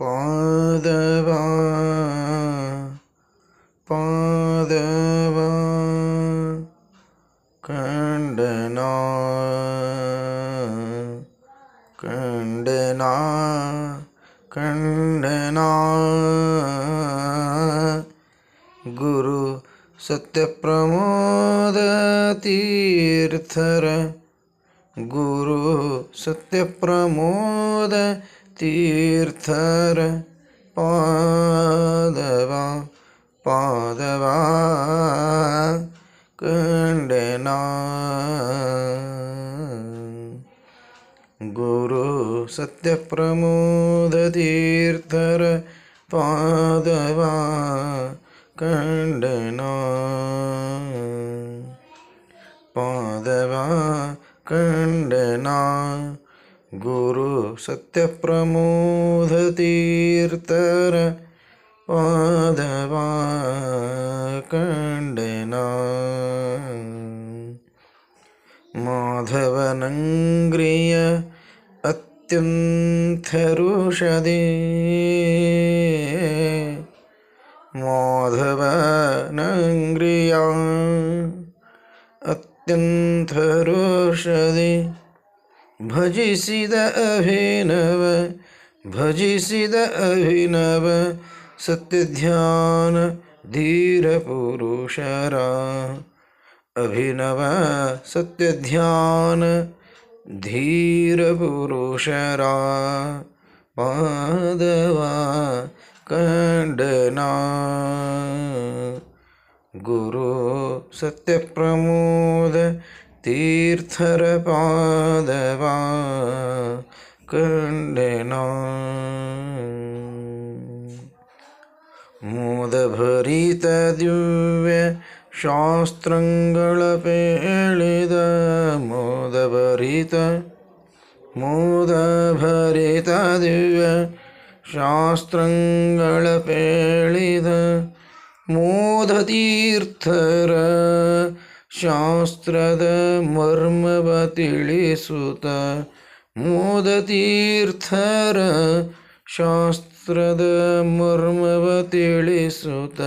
പാദവാ പാദവാ കണ്ടന കണ്ടന കണ്ടന. ഗുരു സത്യപ്രമോദ തീർത്ഥര ഗുരു സത്യപ്രമോദ तीर्थर पादवा पादवा कण्डना। गुरु सत्यप्रमोदतीर्थर पादवा कण्डना। पादवा कण्डना। गुरुसत्यप्रमोदतीर्थर माधवाकण्डना माधवनन्द्रिय अत्यन्तरुषदि माधवनङ्ग्रिया अत्यन्थरुषदे। ಭಜಿಸಿದ ಅಭಿನವ ಭಜಿಸಿದ ಅಭಿನವ ಸತ್ಯಧ್ಯಾನ ಧೀರ ಪುರುಷರ ಅಭಿನವ ಸತ್ಯಧ್ಯಾನ ಧೀರ ಪುರುಷರ ಪಾದವ ಕಂಡನ ಗುರು ಸತ್ಯಪ್ರಮೋದ ತೀರ್ಥರ ಪಾದವ ಕಂಡೆನ ಮೋದಭರಿತ ದಿವ್ಯ ಶಾಸ್ತ್ರಗಳ ಪೇಳಿದ ಮೋದಭರಿತ ಮೋದಭರಿತ ದಿವ್ಯ ಶಾಸ್ತ್ರಗಳ ಪೇಳಿದ ಮೋದತೀರ್ಥರ ಶಾಸ್ತ್ರದ ಮರ್ಮವ ತಿಳಿಸುತ್ತ ಮೋದತೀರ್ಥರ ಶಾಸ್ತ್ರದ ಮರ್ಮವ ತಿಳಿಸುತ್ತ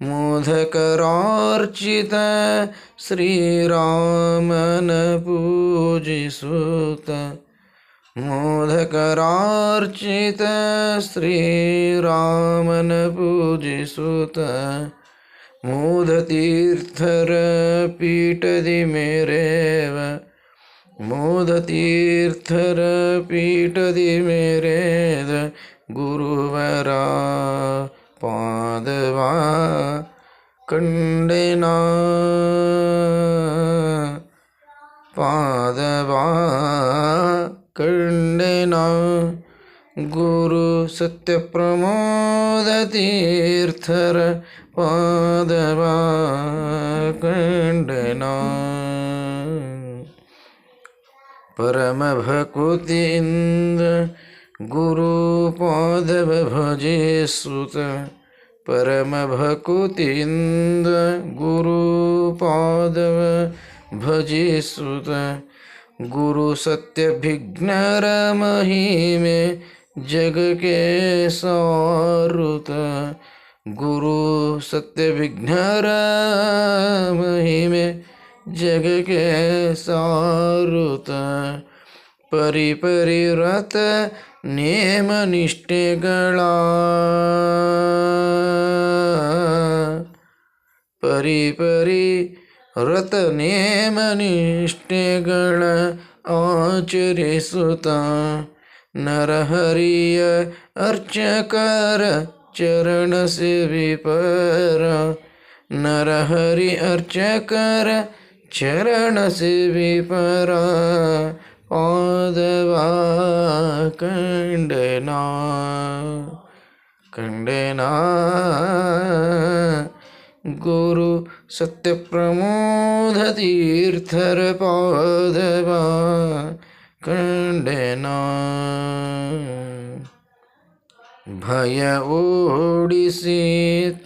ಮೋದಕರಾರ್ಚಿತ ಶ್ರೀರಾಮನ ಪೂಜಿಸುತ್ತ ಮೋದಕರಾರ್ಚಿತ ಶ್ರೀರಾಮನ ಪೂಜಿಸುತ್ತ मोदतीर्थर पीठति मेरेव मोदतीर्थ पीठति गुरुवरा पादवा कण्डेना पादवा कण्डेना गुरुसत्यप्रमोदतीर्थर पादवा कण्डना परमभकृति इन्द गुरुपादव भजेष् परमभकृति इन्द गुरुपादव भजेष् गुरुसत्यभिघ्नरमहिमे जग के सौरुत गुरु सत्य विघ्न रही में जग के सौरुत परि परिव्रत नियम निष्ठेगणा परि परि व्रत गण आचरे सुता ਨਰ ਹਰੀਐ ਅਰਚ ਕਰ ਚਰਨ ਸਿਵੀ ਪਰ। ਨਰ ਹਰੀ ਅਰਚ ਕਰ ਚਰਨ ਸਿਵੀ ਪਰ। ਪੌਦਵਾ ਕੰਡਨਾ ਕੰਡਨਾ ਗੁਰੂ ਸਤਿ ਪ੍ਰਮੋਧ ਤੀਰਥਰ ਪੌਦਵਾ। ಕಂಡನ. ಭಯ ಓಡಿಸಿ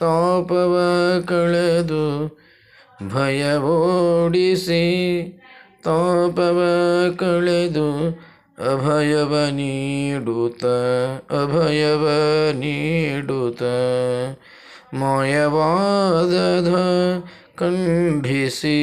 ತಾಪವ ಕಳೆದು, ಭಯ ಓಡಿಸಿ ತಾಪವ ಕಳೆದು, ಅಭಯವ ನೀಡುತ್ತ ಅಭಯವ ನೀಡುತ್ತ. ಮಾಯವಾದ ಖಂಡಿಸಿ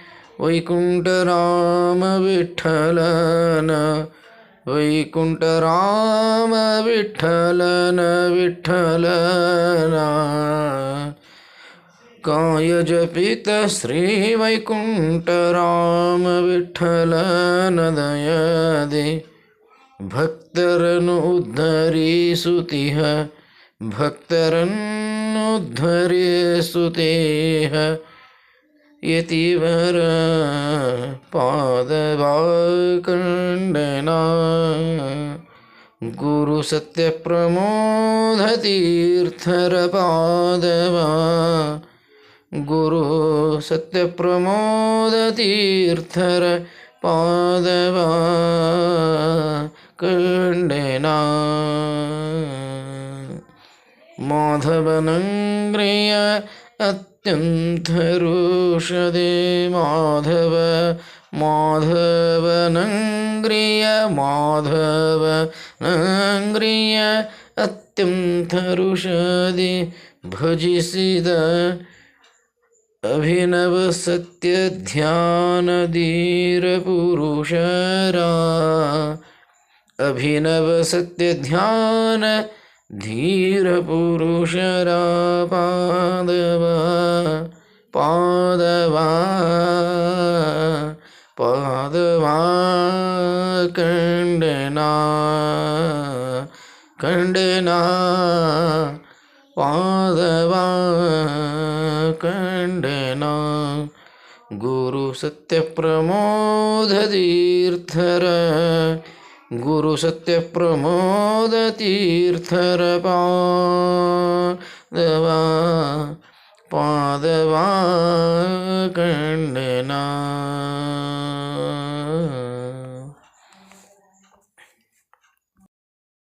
वैकुंठ राम विठलन वैकुंठ राम विठलन विठलना काय जपित श्री वैकुंठ राम विठलन दयादे भक्तरनु उद्धरी सुतिह, भक्तरनु उद्धरी सुतेह। യതിവര പാദവാകണ്ഠന ഗുരു സത്യപ്രമോദതീർത്ഥരപാദവ. ഗുരു സത്യപ്രമോദതീർത്ഥര പാദവ കണ്ഠന മാധവനങ്ക്രിയ അത്യംതരുഷതേ മാധവ മാധവനങ്ക്രിയ മാധവ നങ്ക്രിയ അത്യംതരുഷതി ഭജിസിത अभिनव सत्य ध्यान धीर पुरुषरा अभिनव सत्य ध्यान धीरपुरुषरापादव पादवा पादवा खण्डना कण्डना पादवा कण्डना गुरुसत्यप्रमोदतीर्थर गुरुसत्यप्रमोदतीर्थरपा दवा पादवा कण्डना